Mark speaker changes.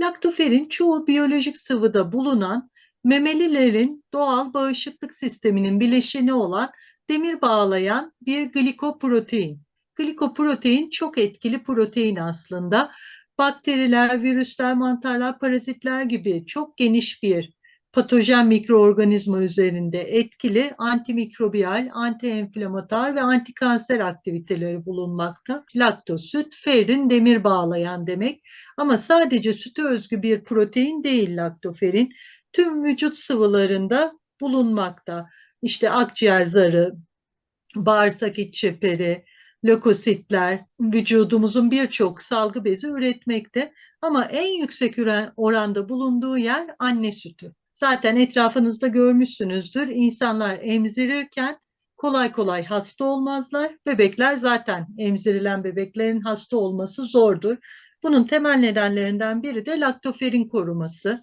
Speaker 1: Laktoferin çoğu biyolojik sıvıda bulunan memelilerin doğal bağışıklık sisteminin bileşeni olan demir bağlayan bir glikoprotein. Glikoprotein çok etkili protein aslında. Bakteriler, virüsler, mantarlar, parazitler gibi çok geniş bir patojen mikroorganizma üzerinde etkili antimikrobiyal, antienflamatuar ve antikanser aktiviteleri bulunmakta. Laktoz süt, ferrin demir bağlayan demek. Ama sadece süte özgü bir protein değil laktoferin. Tüm vücut sıvılarında bulunmakta. İşte akciğer zarı, bağırsak iç çeperi, lökositler vücudumuzun birçok salgı bezi üretmekte. Ama en yüksek oranda bulunduğu yer anne sütü. Zaten etrafınızda görmüşsünüzdür. İnsanlar emzirirken kolay kolay hasta olmazlar. Bebekler zaten emzirilen bebeklerin hasta olması zordur. Bunun temel nedenlerinden biri de laktoferin koruması.